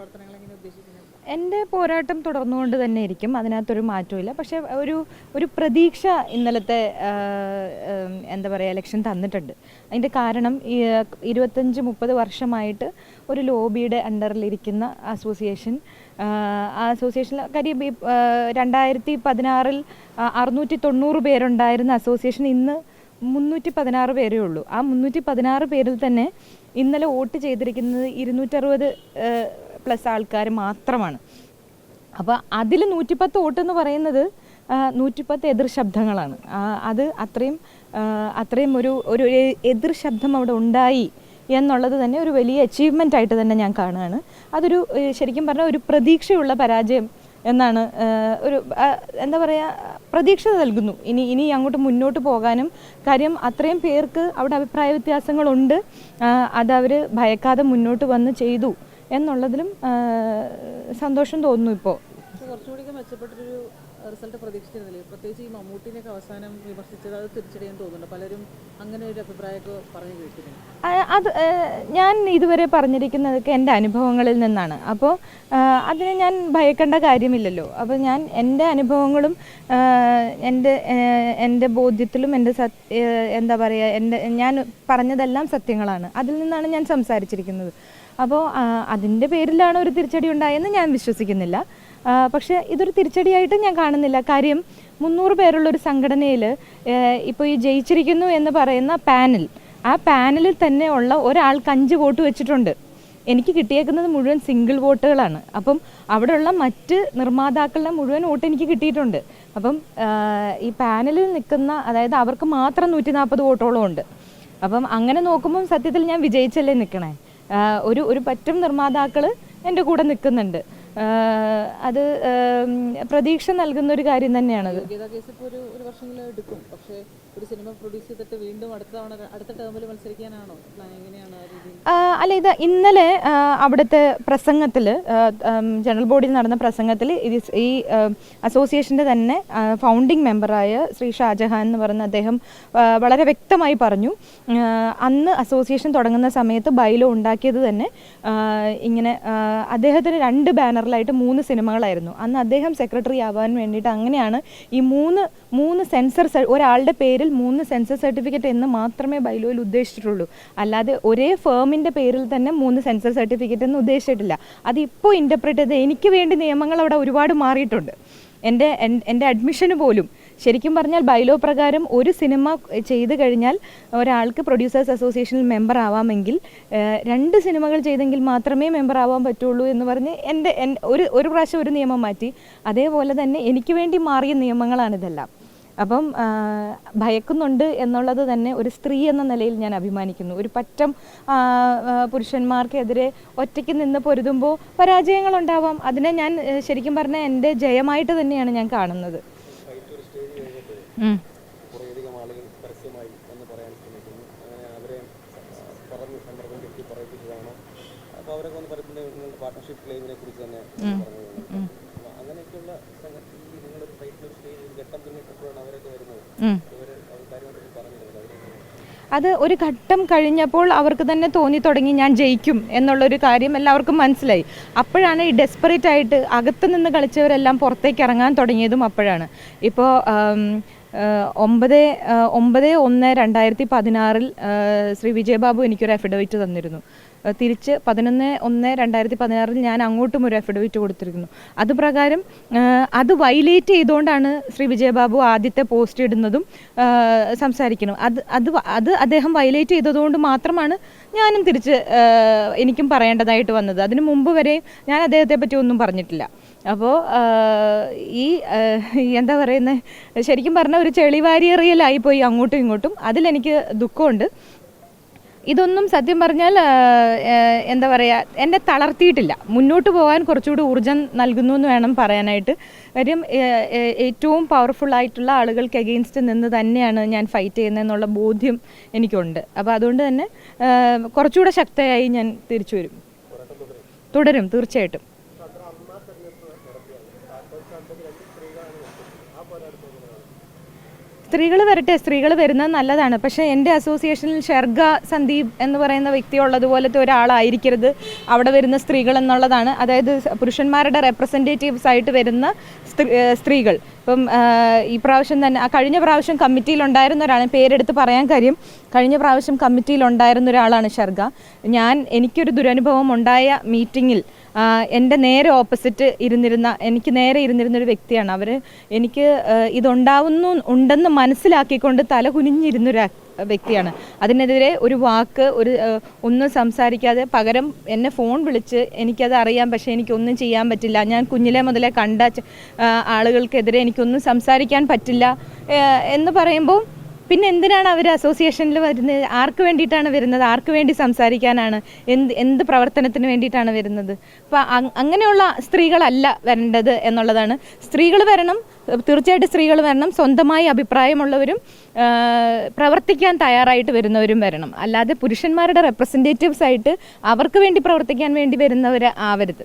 പ്രവർത്തനങ്ങൾ എങ്ങനെ എന്റെ പോരാട്ടം തുടർന്നുകൊണ്ട് തന്നെ ഇരിക്കും. അതിനകത്തൊരു മാറ്റമില്ല പക്ഷേ ഒരു ഒരു പ്രതീക്ഷ ഇന്നലത്തെ എന്താ പറയുക ഇലക്ഷൻ തന്നിട്ടുണ്ട്. അതിന്റെ കാരണം ഇരുപത്തഞ്ച് മുപ്പത് വർഷമായിട്ട് ഒരു ലോബിയുടെ അണ്ടറിലിരിക്കുന്ന അസോസിയേഷൻ ആ, അസോസിയേഷനിൽ കാര്യം രണ്ടായിരത്തി പതിനാറിൽ അറുന്നൂറ്റി തൊണ്ണൂറ് പേരുണ്ടായിരുന്ന അസോസിയേഷൻ ഇന്ന് മുന്നൂറ്റി പതിനാറ് പേരേ ഉള്ളൂ. ആ മുന്നൂറ്റി പതിനാറ് പേരിൽ തന്നെ ഇന്നലെ വോട്ട് ചെയ്തിരിക്കുന്നത് ഇരുന്നൂറ്ററുപത് പ്ലസ് ആൾക്കാർ മാത്രമാണ്. അപ്പോൾ അതിൽ നൂറ്റിപ്പത്ത് വോട്ട് എന്ന് പറയുന്നത് നൂറ്റിപ്പത്ത് എതിർ ശബ്ദങ്ങളാണ്. അത് അത്രയും അത്രയും ഒരു ഒരു എതിർ ശബ്ദം അവിടെ ഉണ്ടായി എന്നുള്ളത് തന്നെ ഒരു വലിയ അച്ചീവ്മെന്റ് ആയിട്ട് തന്നെ ഞാൻ കാണുകയാണ്. അതൊരു ശരിക്കും പറഞ്ഞാൽ ഒരു പ്രതീക്ഷയുള്ള പരാജയം എന്നാണ് ഒരു എന്താ പറയുക പ്രതീക്ഷ നൽകുന്നു. ഇനി ഇനി അങ്ങോട്ട് മുന്നോട്ട് പോകാനും കാര്യം അത്രയും പേർക്ക് അവിടെ അഭിപ്രായ വ്യത്യാസങ്ങളുണ്ട്. അതവർ ഭയക്കാതെ മുന്നോട്ട് വന്ന് ചെയ്തു. എന്നുള്ളതിലും സന്തോഷം തോന്നുന്നു ഇപ്പോൾ കുറച്ചുകൂടി മെച്ചപ്പെട്ടൊരു റിസൾട്ട് പ്രതീക്ഷിച്ചിരുന്നില്ലേ? പ്രത്യേകിച്ച് ഈ മമ്മൂട്ടിനെയൊക്കെ അവസാനം വിമർശിച്ചത് അത് തിരിച്ചടിയാൻ തോന്നുന്നുണ്ട്? പലരും അങ്ങനെ ഒരു അഭിപ്രായമൊക്കെ പറഞ്ഞു കേട്ടിരുന്നു. അത് ഞാൻ ഇതുവരെ പറഞ്ഞിരിക്കുന്നതൊക്കെ എന്റെ അനുഭവങ്ങളിൽ നിന്നാണ്. അപ്പോൾ അതിന് ഞാൻ ഭയക്കേണ്ട കാര്യമില്ലല്ലോ. അപ്പോൾ ഞാൻ എന്റെ അനുഭവങ്ങളും എന്റെ എന്റെ ബോധ്യത്തിലും എന്റെ സത് എന്താ പറയുക എന്റെ ഞാൻ പറഞ്ഞതെല്ലാം സത്യങ്ങളാണ്. അതിൽ നിന്നാണ് ഞാൻ സംസാരിച്ചിരിക്കുന്നത്. അപ്പോൾ അതിന്റെ പേരിലാണ് ഒരു തിരിച്ചടി ഉണ്ടായെന്ന് ഞാൻ വിശ്വസിക്കുന്നില്ല. പക്ഷെ ഇതൊരു തിരിച്ചടിയായിട്ട് ഞാൻ കാണുന്നില്ല. കാര്യം മുന്നൂറ് പേരുള്ള ഒരു സംഘടനയിൽ ഇപ്പോൾ ഈ ജയിച്ചിരിക്കുന്നു എന്ന് പറയുന്ന പാനൽ ആ പാനലിൽ തന്നെ ഉള്ള ഒരാൾക്ക് അഞ്ച് വോട്ട് വെച്ചിട്ടുണ്ട്. എനിക്ക് കിട്ടിയേക്കുന്നത് മുഴുവൻ സിംഗിൾ വോട്ടുകളാണ്. അപ്പം അവിടെയുള്ള മറ്റ് നിർമ്മാതാക്കളുടെ മുഴുവൻ വോട്ട് എനിക്ക് കിട്ടിയിട്ടുണ്ട്. അപ്പം ഈ പാനലിൽ നിൽക്കുന്ന അതായത് അവർക്ക് മാത്രം നൂറ്റി നാൽപ്പത് വോട്ടോളം ഉണ്ട്. അപ്പം അങ്ങനെ നോക്കുമ്പം സത്യത്തിൽ ഞാൻ വിജയിച്ചല്ലേ നിൽക്കണേ? ഒരു ഒരു പറ്റും നിർമ്മാതാക്കൾ എന്റെ കൂടെ നിൽക്കുന്നുണ്ട്. അത് പ്രതീക്ഷ നൽകുന്ന ഒരു കാര്യം തന്നെയാണത്. ഒരു സിനിമ പ്രൊഡ്യൂസ് ചെയ്തിട്ട് വീണ്ടും അടുത്ത തവണ അടുത്ത ടേമിൽ മത്സരിക്കാനാണോ? എങ്ങനെയാണ് അല്ല ഇത് ഇന്നലെ അവിടുത്തെ പ്രസംഗത്തിൽ ജനറൽ ബോഡിയിൽ നടന്ന പ്രസംഗത്തിൽ ഇത് ഈ അസോസിയേഷന്റെ തന്നെ ഫൗണ്ടിങ് മെമ്പറായ ശ്രീ ഷാജഹാൻ എന്ന് പറയുന്ന അദ്ദേഹം വളരെ വ്യക്തമായി പറഞ്ഞു. അന്ന് അസോസിയേഷൻ തുടങ്ങുന്ന സമയത്ത് ബൈലോ ഉണ്ടാക്കിയത് തന്നെ ഇങ്ങനെ അദ്ദേഹത്തിന് രണ്ട് ബാനറിലായിട്ട് മൂന്ന് സിനിമകളായിരുന്നു. അന്ന് അദ്ദേഹം സെക്രട്ടറി ആവാൻ വേണ്ടിയിട്ട് അങ്ങനെയാണ് ഈ മൂന്ന് മൂന്ന് സെൻസർ ഒരാളുടെ പേരിൽ മൂന്ന് സെൻസസ് സർട്ടിഫിക്കറ്റ് എന്ന് മാത്രമേ ബൈലോയിൽ ഉദ്ദേശിച്ചിട്ടുള്ളൂ. അല്ലാതെ ഒരേ ഫേമിന്റെ പേരിൽ തന്നെ മൂന്ന് സെൻസർ സർട്ടിഫിക്കറ്റ് എന്ന് ഉദ്ദേശിച്ചിട്ടില്ല. അത് അതിപ്പോൾ ഇന്റർപ്രറ്റ് ചെയ്ത് എനിക്ക് വേണ്ടി നിയമങ്ങൾ അവിടെ ഒരുപാട് മാറിയിട്ടുണ്ട്. എന്റെ എന്റെ അഡ്മിഷന് പോലും. ശരിക്കും പറഞ്ഞാൽ ബൈലോ പ്രകാരം ഒരു സിനിമ ചെയ്ത് കഴിഞ്ഞാൽ ഒരാൾക്ക് പ്രൊഡ്യൂസേഴ്സ് അസോസിയേഷനിൽ മെമ്പർ ആവാമെങ്കിൽ രണ്ട് സിനിമകൾ ചെയ്തെങ്കിൽ മാത്രമേ മെമ്പർ ആവാൻ പറ്റുള്ളൂ എന്ന് പറഞ്ഞ് എന്റെ ഒരു ഒരു പ്രാവശ്യം ഒരു നിയമം മാറ്റി. അതേപോലെ തന്നെ എനിക്ക് വേണ്ടി മാറിയ നിയമങ്ങളാണിതെല്ലാം. അപ്പം ഭയക്കുന്നുണ്ട് എന്നുള്ളത് തന്നെ ഒരു സ്ത്രീ എന്ന നിലയിൽ ഞാൻ അഭിമാനിക്കുന്നു. ഒരു പറ്റം പുരുഷന്മാർക്കെതിരെ ഒറ്റയ്ക്ക് നിന്ന് പൊരുതുമ്പോൾ പരാജയങ്ങളുണ്ടാവാം. അതിനെ ഞാൻ ശരിക്കും പറഞ്ഞാൽ എന്റെ ജയമായിട്ട് തന്നെയാണ് ഞാൻ കാണുന്നത്. പാർട്ട്ണർഷിപ്പ് ക്ലെയിമിനെ കുറിച്ച് തന്നെ അങ്ങനെയൊക്കെയുള്ള സംഗ- ഈ നിങ്ങളൊരു ഫൈറ്റിൽ സ്റ്റേജ് ഘട്ടം പിന്നിട്ടപ്പോഴാണ് അവരൊക്കെ വരുന്നത്. ഉം. ഇവർ അവർ കാര്യമായിട്ട് പറഞ്ഞിരുന്നത് അതിനെങ്ങനെ അത് ഒരു ഘട്ടം കഴിഞ്ഞപ്പോൾ അവർക്ക് തന്നെ തോന്നി തുടങ്ങി ഞാൻ ജയിക്കും എന്നുള്ളൊരു കാര്യം എല്ലാവർക്കും മനസ്സിലായി. അപ്പോഴാണ് ഈ ഡെസ്പറേറ്റ് ആയിട്ട് അകത്ത് നിന്ന് കളിച്ചവരെല്ലാം പുറത്തേക്ക് ഇറങ്ങാൻ തുടങ്ങിയതും അപ്പോഴാണ്. ഇപ്പോൾ ഒമ്പത് ഒമ്പത് ഒന്ന് രണ്ടായിരത്തി പതിനാറിൽ ശ്രീ വിജയബാബു എനിക്കൊരു അഫിഡവിറ്റ് തന്നിരുന്നു. തിരിച്ച് പതിനൊന്ന് ഒന്ന് രണ്ടായിരത്തി പതിനാറിൽ ഞാൻ അങ്ങോട്ടും ഒരു അഫിഡവിറ്റ് കൊടുത്തിരുന്നു. അത് പ്രകാരം അത് വൈലേറ്റ് ചെയ്തുകൊണ്ടാണ് ശ്രീ വിജയബാബു ആദ്യത്തെ പോസ്റ്റ് ഇടുന്നതും സംസാരിക്കണം അത് അത് അത് അദ്ദേഹം വൈലേറ്റ് ചെയ്തതുകൊണ്ട് മാത്രമാണ് ഞാനും തിരിച്ച് എനിക്കും പറയേണ്ടതായിട്ട് വന്നത്. അതിനു മുമ്പ് വരെ ഞാൻ അദ്ദേഹത്തെ പറ്റി ഒന്നും പറഞ്ഞിട്ടില്ല. അപ്പോൾ ഈ എന്താ പറയുന്നത് ശരിക്കും പറഞ്ഞാൽ ഒരു ചെളിവാരിയറിയലായി പോയി അങ്ങോട്ടും ഇങ്ങോട്ടും. അതിലെനിക്ക് ദുഃഖമുണ്ട്. ഇതൊന്നും സത്യം പറഞ്ഞാൽ എന്താ പറയുക എന്നെ തളർത്തിയിട്ടില്ല. മുന്നോട്ട് പോകാൻ കുറച്ചുകൂടി ഊർജം നൽകുന്നു എന്ന് വേണം പറയാനായിട്ട്. കാര്യം ഏറ്റവും പവർഫുൾ ആയിട്ടുള്ള ആളുകൾക്ക് എഗെയിൻസ്റ്റ് നിന്ന് തന്നെയാണ് ഞാൻ ഫൈറ്റ് ചെയ്യുന്നതെന്നുള്ള ബോധ്യം എനിക്കുണ്ട്. അപ്പോൾ അതുകൊണ്ട് തന്നെ കുറച്ചുകൂടെ ശക്തയായി ഞാൻ തിരിച്ചു വരും. തുടരും തീർച്ചയായിട്ടും. സ്ത്രീകൾ വരട്ടെ സ്ത്രീകൾ വരുന്നത് നല്ലതാണ്. പക്ഷേ എന്റെ അസോസിയേഷനിൽ ഷെർഗ സന്ദീപ് എന്ന് പറയുന്ന വ്യക്തി ഉള്ളതുപോലത്തെ ഒരാളായിരിക്കരുത്. അവിടെ വരുന്ന സ്ത്രീകൾ എന്നുള്ളതാണ്. അതായത് പുരുഷന്മാരുടെ റെപ്രസെന്റേറ്റീവ്സ് ആയിട്ട് വരുന്ന സ്ത്രീകൾ. ഇപ്പം ഈ പ്രാവശ്യം തന്നെ കഴിഞ്ഞ പ്രാവശ്യം കമ്മിറ്റിയിലുണ്ടായിരുന്ന ഒരാളാണ് പേരെടുത്ത് പറയാൻ കാര്യം കഴിഞ്ഞ പ്രാവശ്യം കമ്മിറ്റിയിലുണ്ടായിരുന്ന ഒരാളാണ് ഷർഗ. ഞാൻ എനിക്കൊരു ദുരനുഭവം ഉണ്ടായ മീറ്റിങ്ങിൽ എന്റെ നേരെ ഓപ്പോസിറ്റ് ഇരുന്നിരുന്ന എനിക്ക് നേരെ ഇരുന്നിരുന്നൊരു വ്യക്തിയാണ് അവർ എനിക്ക് ഇതുണ്ടാവുന്നു ഉണ്ടെന്ന് മനസ്സിലാക്കിക്കൊണ്ട് തല കുനിഞ്ഞിരുന്നൊരു വ്യക്തിയാണ്. അതിനെതിരെ ഒരു വാക്ക് ഒരു ഒന്നും സംസാരിക്കാതെ പകരം എന്നെ ഫോൺ വിളിച്ച് എനിക്കത് അറിയാം പക്ഷേ എനിക്കൊന്നും ചെയ്യാൻ പറ്റില്ല. ഞാൻ കുഞ്ഞിലെ മുതലേ കണ്ട ആളുകൾക്കെതിരെ എനിക്കൊന്നും സംസാരിക്കാൻ പറ്റില്ല എന്ന് പറയുമ്പോൾ പിന്നെ എന്തിനാണ് അവർ അസോസിയേഷനിൽ വരുന്നത്? ആർക്ക് വേണ്ടിയിട്ടാണ് വരുന്നത്? ആർക്ക് വേണ്ടി സംസാരിക്കാനാണ്? എന്ത് എന്ത് പ്രവർത്തനത്തിന് വേണ്ടിയിട്ടാണ് വരുന്നത്? അപ്പോൾ അങ്ങനെയുള്ള സ്ത്രീകളല്ല വരേണ്ടത് എന്നുള്ളതാണ്. സ്ത്രീകൾ വരണം തീർച്ചയായിട്ടും സ്ത്രീകൾ വരണം സ്വന്തമായി അഭിപ്രായമുള്ളവരും പ്രവർത്തിക്കാൻ തയ്യാറായിട്ട് വരുന്നവരും വരണം. അല്ലാതെ പുരുഷന്മാരുടെ റെപ്രസെന്റേറ്റീവ്സ് ആയിട്ട് അവർക്ക് വേണ്ടി പ്രവർത്തിക്കാൻ വേണ്ടി വരുന്നവർ ആവരുത്.